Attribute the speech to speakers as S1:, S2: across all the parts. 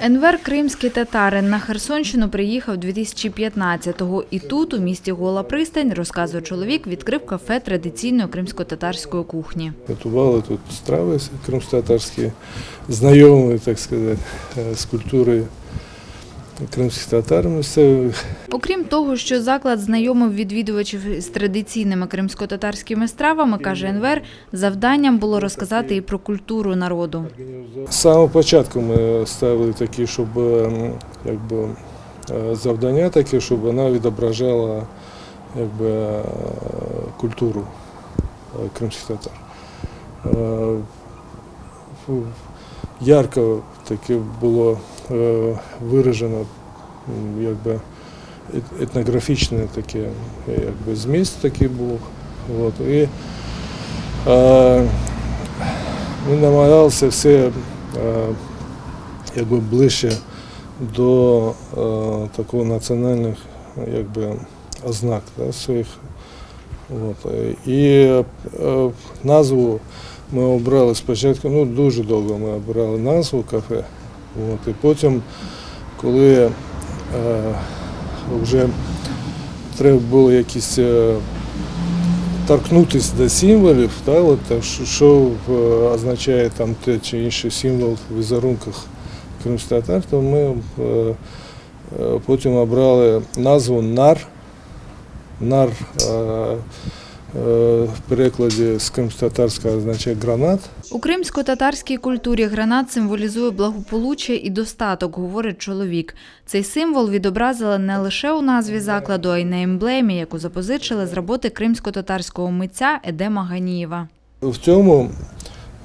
S1: Енвер Кримський татарин на Херсонщину приїхав 2015-го. І тут, у місті Гола Пристань, розказує чоловік, відкрив кафе традиційної кримсько-татарської кухні.
S2: Готували тут страви кримсько-татарські, знайомі, так сказати, е, з культурою кримських татар місцевих.
S1: Окрім того, що заклад знайомив відвідувачів з традиційними кримсько-татарськими стравами, каже Енвер, завданням було розказати і про культуру народу.
S2: З самого початку ми ставили такі, щоб е, якби, е, завдання таке, щоб вона відображала якби, е, культуру кримських татар. Ярко таке було виражено якби, етнографічне таке, якби, зміст такий був. От, і, ми намагалися все е, якби ближче до е, такого національних якби, ознак да, своїх. От. е, І назву ми обрали спочатку, ну дуже довго ми обирали назву кафе. От. І потім, коли вже треба було якісь торкнутися до символів, да, от, що, означає там те чи інший символ в візерунках кримських татар, то ми е, потім обрали назву нар. Нар е, в перекладі з кримсько-татарського означає гранат.
S1: У кримсько-татарській культурі гранат символізує благополуччя і достаток, говорить чоловік. Цей символ відобразили не лише у назві закладу, а й на емблемі, яку запозичили з роботи кримсько-татарського митця Едема Ганієва.
S2: В цьому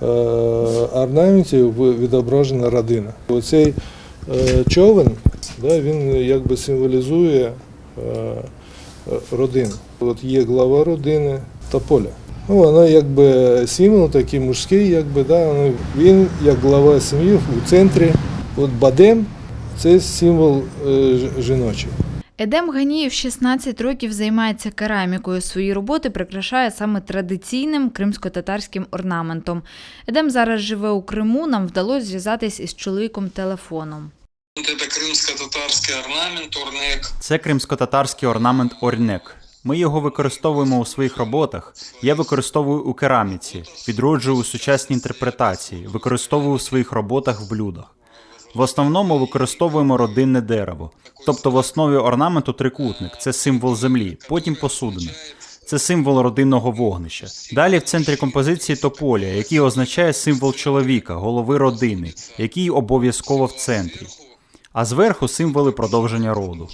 S2: е, орнаменті відображена родина. Оцей е, човен, він якби символізує е. От є глава родини та поля. Ну, вона якби символ такий мужський, якби, да, ну, він як глава сім'ї у центрі. От бадем це символ е, жіночий.
S1: Едем Ганієв 16 років займається керамікою. Свої роботи прикрашає саме традиційним кримсько-татарським орнаментом. Едем зараз живе у Криму. Нам вдалося зв'язатись із чоловіком телефоном.
S3: Вот это крымско-татарский орнамент, орнек.
S4: Це кримсько-татарський орнамент орнек. Ми його використовуємо у своїх роботах. Я використовую у кераміці, відроджую у сучасній інтерпретації, використовую у своїх роботах в блюдах. В основному використовуємо родинне дерево, тобто в основі орнаменту трикутник це символ землі, потім посудина. Це символ родинного вогнища. Далі в центрі композиції тополя, який означає символ чоловіка, голови родини, який обов'язково в центрі. А зверху символи продовження роду.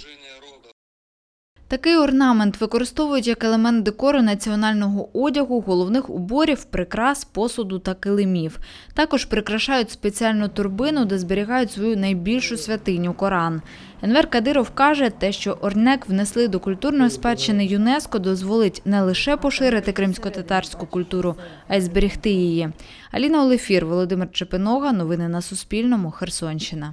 S1: Такий орнамент використовують як елемент декору національного одягу, головних уборів, прикрас, посуду та килимів. Також прикрашають спеціальну турбину, де зберігають свою найбільшу святиню Коран. Енвер Кадиров каже, те, що орнек внесли до культурної спадщини ЮНЕСКО, дозволить не лише поширити кримсько-татарську культуру, а й зберегти її. Аліна Олефір, Володимир Чепинога. Новини на Суспільному. Херсонщина.